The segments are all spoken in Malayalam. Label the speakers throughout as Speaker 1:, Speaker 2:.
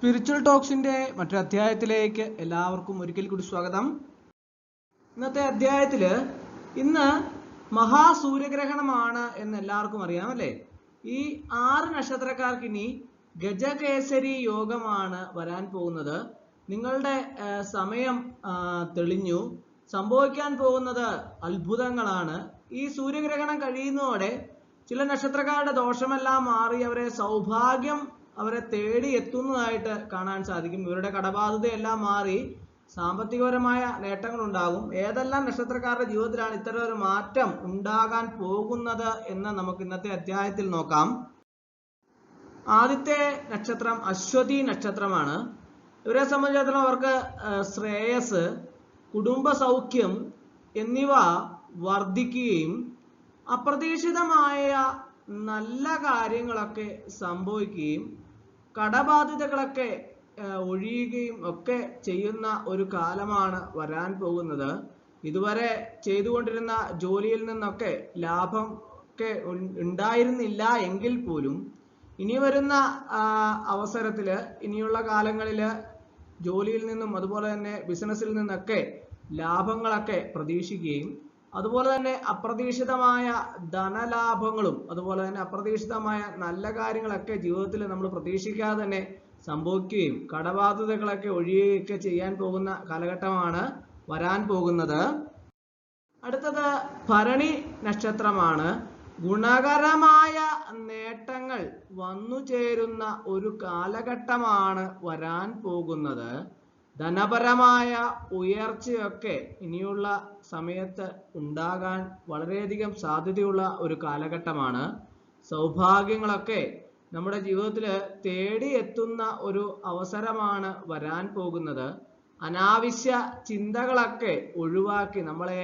Speaker 1: സ്പിരിച്വൽ ടോക്സിന്റെ മറ്റൊരു അധ്യായത്തിലേക്ക് എല്ലാവർക്കും ഒരിക്കൽ കൂടി സ്വാഗതം. ഇന്നത്തെ അധ്യായത്തിൽ ഇന്ന് മഹാസൂര്യഗ്രഹണമാണ് എന്ന് എല്ലാവർക്കും അറിയാം അല്ലേ? ഈ ആറ് നക്ഷത്രക്കാർക്ക് ഇനി ഗജകേസരി യോഗമാണ് വരാൻ പോകുന്നത്. നിങ്ങളുടെ സമയം തെളിഞ്ഞു. സംഭവിക്കാൻ പോകുന്നത് അത്ഭുതങ്ങളാണ്. ഈ സൂര്യഗ്രഹണം കഴിയുന്നതോടെ ചില നക്ഷത്രക്കാരുടെ ദോഷമെല്ലാം മാറി അവരെ സൗഭാഗ്യം അവരെ തേടി എത്തുന്നതായിട്ട് കാണാൻ സാധിക്കും. ഇവരുടെ കടബാധ്യതയെല്ലാം മാറി സാമ്പത്തികപരമായ നേട്ടങ്ങൾ ഉണ്ടാകും ഏതെല്ലാം നക്ഷത്രക്കാരുടെ ജീവിതത്തിലാണ് ഇത്തരം ഒരു മാറ്റം ഉണ്ടാകാൻ പോകുന്നത് എന്ന് നമുക്ക് ഇന്നത്തെ അധ്യായത്തിൽ നോക്കാം. ആദ്യത്തെ നക്ഷത്രം അശ്വതി നക്ഷത്രമാണ്. ഇവരെ സംബന്ധിച്ചിടത്തോളം അവർക്ക് ശ്രേയസ് കുടുംബ സൗഖ്യം എന്നിവ വർദ്ധിക്കുകയും അപ്രതീക്ഷിതമായ നല്ല കാര്യങ്ങളൊക്കെ സംഭവിക്കുകയും കടബാധ്യതകളൊക്കെ ഒഴിയുകയും ഒക്കെ ചെയ്യുന്ന ഒരു കാലമാണ് വരാൻ പോകുന്നത്. ഇതുവരെ ചെയ്തുകൊണ്ടിരുന്ന ജോലിയിൽ നിന്നൊക്കെ ലാഭം ഒക്കെ ഉണ്ടായിരുന്നില്ല എങ്കിൽ പോലും ഇനി വരുന്ന അവസരത്തിൽ ഇനിയുള്ള കാലങ്ങളിൽ ജോലിയിൽ നിന്നും അതുപോലെ തന്നെ ബിസിനസ്സിൽ നിന്നൊക്കെ ലാഭങ്ങളൊക്കെ പ്രതീക്ഷിക്കുകയും അതുപോലെ തന്നെ അപ്രതീക്ഷിതമായ ധനലാഭങ്ങളും അതുപോലെ തന്നെ അപ്രതീക്ഷിതമായ നല്ല കാര്യങ്ങളൊക്കെ ജീവിതത്തിൽ നമ്മൾ പ്രതീക്ഷിക്കാതെ തന്നെ സംഭവിക്കുകയും കടബാധ്യതകളൊക്കെ ഒഴിയുകയൊക്കെ ചെയ്യാൻ പോകുന്ന കാലഘട്ടമാണ് വരാൻ പോകുന്നത്. അടുത്തത് ഭരണി നക്ഷത്രമാണ്. ഗുണകരമായ നേട്ടങ്ങൾ വന്നു ചേരുന്ന ഒരു കാലഘട്ടമാണ് വരാൻ പോകുന്നത്. ധനപരമായ ഉയർച്ചയൊക്കെ ഇനിയുള്ള സമയത്ത് ഉണ്ടാകാൻ വളരെയധികം സാധ്യതയുള്ള ഒരു കാലഘട്ടമാണ്. സൗഭാഗ്യങ്ങളൊക്കെ നമ്മുടെ ജീവിതത്തിൽ തേടിയെത്തുന്ന ഒരു അവസരമാണ് വരാൻ പോകുന്നത്. അനാവശ്യ ചിന്തകളൊക്കെ ഒഴിവാക്കി നമ്മളെ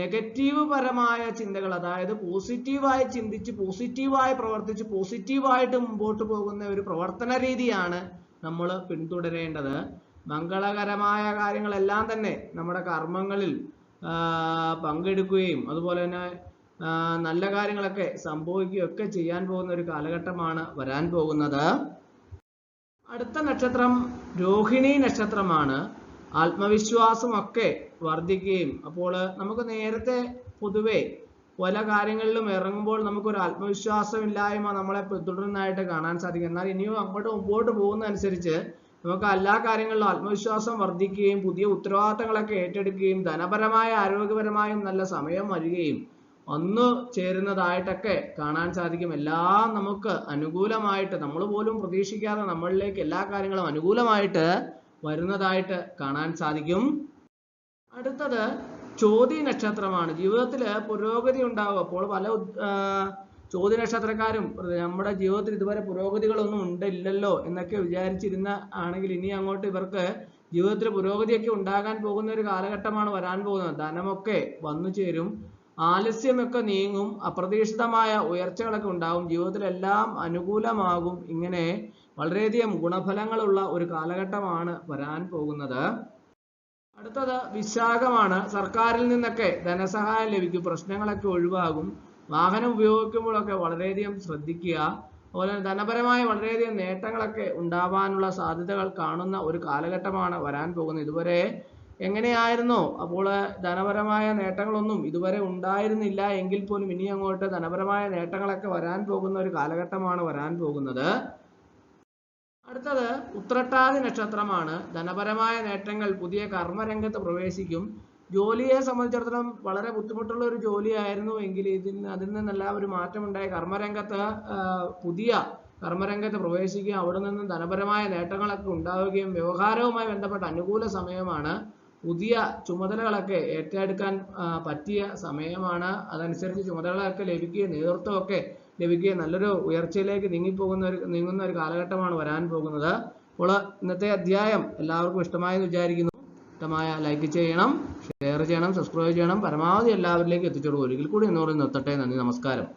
Speaker 1: നെഗറ്റീവ് പരമായ ചിന്തകൾ അതായത് പോസിറ്റീവായി ചിന്തിച്ച് പോസിറ്റീവായി പ്രവർത്തിച്ച് പോസിറ്റീവായിട്ട് മുമ്പോട്ട് പോകുന്ന ഒരു പ്രവർത്തന രീതിയാണ് നമ്മൾ പിന്തുടരേണ്ടത്. മംഗളകരമായ കാര്യങ്ങളെല്ലാം തന്നെ നമ്മുടെ കർമ്മങ്ങളിൽ പങ്കെടുക്കുകയും അതുപോലെ തന്നെ നല്ല കാര്യങ്ങളൊക്കെ സംഭവിക്കുകയും ഒക്കെ ചെയ്യാൻ പോകുന്ന ഒരു കാലഘട്ടമാണ് വരാൻ പോകുന്നത്. അടുത്ത നക്ഷത്രം രോഹിണി നക്ഷത്രമാണ്. ആത്മവിശ്വാസമൊക്കെ വർദ്ധിക്കുകയും അപ്പോൾ നമുക്ക് നേരത്തെ പൊതുവെ പല കാര്യങ്ങളിലും ഇറങ്ങുമ്പോൾ നമുക്കൊരു ആത്മവിശ്വാസമില്ലായ്മ നമ്മളെ പിന്തുടരുന്നതായിട്ട് കാണാൻ സാധിക്കും. എന്നാൽ ഇനിയും അങ്ങോട്ട് മുമ്പോട്ട് പോകുന്നതനുസരിച്ച് നമുക്ക് എല്ലാ കാര്യങ്ങളിലും ആത്മവിശ്വാസം വർദ്ധിക്കുകയും പുതിയ ഉത്തരവാദിത്തങ്ങളൊക്കെ ഏറ്റെടുക്കുകയും ധനപരമായ ആരോഗ്യപരമായും നല്ല സമയം വരികയും വന്നു ചേരുന്നതായിട്ടൊക്കെ കാണാൻ സാധിക്കും. എല്ലാം നമുക്ക് അനുകൂലമായിട്ട് നമ്മൾ പോലും പ്രതീക്ഷിക്കാതെ നമ്മളിലേക്ക് എല്ലാ കാര്യങ്ങളും അനുകൂലമായിട്ട് വരുന്നതായിട്ട് കാണാൻ സാധിക്കും. അടുത്തത് ചോതി നക്ഷത്രമാണ്. ജീവിതത്തിൽ പുരോഗതി ഉണ്ടാവും. അപ്പോൾ പല ആ, നമ്മുടെ ജീവിതത്തിൽ ഇതുവരെ പുരോഗതികളൊന്നും ഉണ്ടില്ലല്ലോ എന്നൊക്കെ വിചാരിച്ചിരുന്ന ആണെങ്കിൽ ഇനി അങ്ങോട്ട് ഇവർക്ക് ജീവിതത്തിൽ പുരോഗതിയൊക്കെ ഉണ്ടാകാൻ പോകുന്ന ഒരു കാലഘട്ടമാണ് വരാൻ പോകുന്നത്. ധനമൊക്കെ വന്നു ചേരും ആലസ്യമൊക്കെ നീങ്ങും അപ്രതീക്ഷിതമായ ഉയർച്ചകളൊക്കെ ഉണ്ടാകും ജീവിതത്തിലെല്ലാം അനുകൂലമാകും. ഇങ്ങനെ വളരെയധികം ഗുണഫലങ്ങളുള്ള ഒരു കാലഘട്ടമാണ് വരാൻ പോകുന്നത്. അടുത്തത് വിശാഖമാണ്. സർക്കാരിൽ നിന്നൊക്കെ ധനസഹായം ലഭിക്കും പ്രശ്നങ്ങളൊക്കെ ഒഴിവാകും. വാഹനം ഉപയോഗിക്കുമ്പോഴൊക്കെ വളരെയധികം ശ്രദ്ധിക്കുക. അതുപോലെ ധനപരമായ വളരെയധികം നേട്ടങ്ങളൊക്കെ ഉണ്ടാവാനുള്ള സാധ്യതകൾ കാണുന്ന ഒരു കാലഘട്ടമാണ് വരാൻ പോകുന്നത്. ഇതുവരെ എങ്ങനെയായിരുന്നോ? അപ്പോൾ ധനപരമായ നേട്ടങ്ങളൊന്നും ഇതുവരെ ഉണ്ടായിരുന്നില്ല എങ്കിൽ പോലും ഇനി അങ്ങോട്ട് ധനപരമായ നേട്ടങ്ങളൊക്കെ വരാൻ പോകുന്ന ഒരു കാലഘട്ടമാണ് വരാൻ പോകുന്നത്. അടുത്തത് ഉത്രട്ടാതി നക്ഷത്രമാണ്. ധനപരമായ നേട്ടങ്ങൾ പുതിയ കർമ്മരംഗത്ത് പ്രവേശിക്കും. ജോലിയെ സംബന്ധിച്ചിടത്തോളം വളരെ ബുദ്ധിമുട്ടുള്ള ഒരു ജോലിയായിരുന്നു എങ്കിൽ ഇതിൽ അതിൽ നിന്നെല്ലാം ഒരു മാറ്റമുണ്ടായി. കർമ്മരംഗത്ത് പുതിയ കർമ്മരംഗത്ത് പ്രവേശിക്കുകയും അവിടെ നിന്നും ധനപരമായ നേട്ടങ്ങളൊക്കെ ഉണ്ടാവുകയും വ്യവഹാരവുമായി ബന്ധപ്പെട്ട അനുകൂല സമയമാണ് പുതിയ ചുമതലകളൊക്കെ ഏറ്റെടുക്കാൻ പറ്റിയ സമയമാണ്. അതനുസരിച്ച് ചുമതലകളൊക്കെ ലഭിക്കുകയും നേതൃത്വമൊക്കെ ലഭിക്കുകയും നല്ലൊരു ഉയർച്ചയിലേക്ക് നീങ്ങിപ്പോകുന്ന ഒരു നീങ്ങുന്ന ഒരു കാലഘട്ടമാണ് വരാൻ പോകുന്നത്. അപ്പോൾ ഇന്നത്തെ അധ്യായം എല്ലാവർക്കും ഇഷ്ടമായെന്ന് വിചാരിക്കുന്നു. ഇഷ്ടമായ ലൈക്ക് ചെയ്യണം ഷെയർ ചെയ്യണം സബ്സ്ക്രൈബ് ചെയ്യണം. പരമാവധി എല്ലാവരിലേക്കും എത്തിച്ചോളൂ ഒരിക്കൽ കൂടി എന്നോട് നിർത്തട്ടെ. നന്ദി നമസ്കാരം.